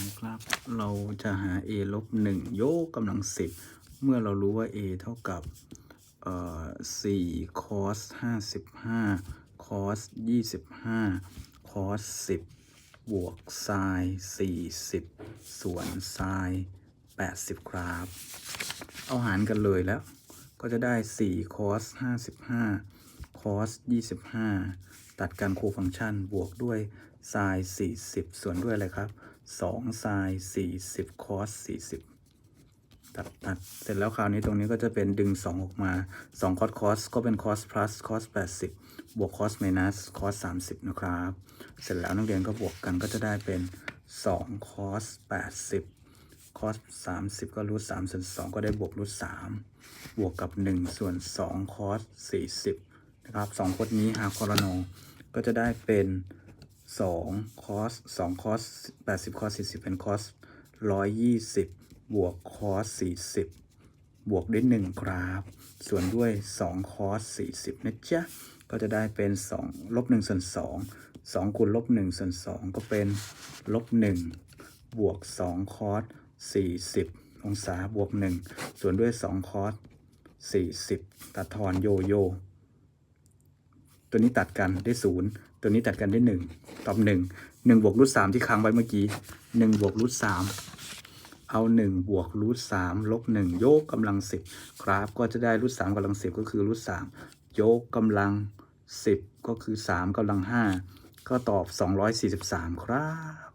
นะครับ เราจะหา a ลบ1ยกกำลัง10เมื่อเรารู้ว่า a เท่ากับเอ่อ4 cos 55 cos 25 cos 10บวก sin 40ส่วน sin 80ครับ เอาหารกันเลยแล้ว ก็จะได้4 cos 55 cos 25ตัดกันคูฟังก์ชันบวกด้วย sin 40ส่วนด้วยอะไรครับ 2 sin 40 cos 40ตัดตัด เสร็จแล้วคราวนี้ตรงนี้ก็จะเป็นดึง 2 ออกมา 2 cos cos ก็เป็น cos plus cos 80 บวก cos minus cos 30 นะครับ เสร็จแล้วนักเรียนก็บวกกันก็จะได้เป็น 2 cos 80 cos 30 ก็รูท3ส่วน2ก็ได้บวกรูท3บวกกับ 1 ส่วน 2 cos 40 นะครับ2คดนี้หาคอรนอก็จะได้เป็น 2 cos 2 cos 80 cos 40 เป็น cos 120 บวก cos 40 บวกด้วย 1 ครับ ส่วนด้วย 2 cos 40 นะจ๊ะ ก็จะได้เป็น 2 ลบ1ส่วน2 2คูณลบ1ส่วน2ก็เป็นลบ1บวก2 cos 40 องศาบวก 1 ส่วนด้วย2 cos 40 ตัดทอนโยโย ตัวนี้ตัดกันได้ศูนย์ตัวนี้ตัดกันได้หนึ่งตอบหนึ่งหนึ่งบวกรูทสามที่ค้างไว้เมื่อกี้หนึ่งบวกรูทสามเอาหนึ่งบวกรูทสามลบหนึ่งโยกกำลังสิบครับก็จะได้รูทสามกำลังสิบก็คือรูทสามโยกกำลังสิบก็คือสามกำลังห้าก็ตอบสองร้อยสี่สิบสามครับ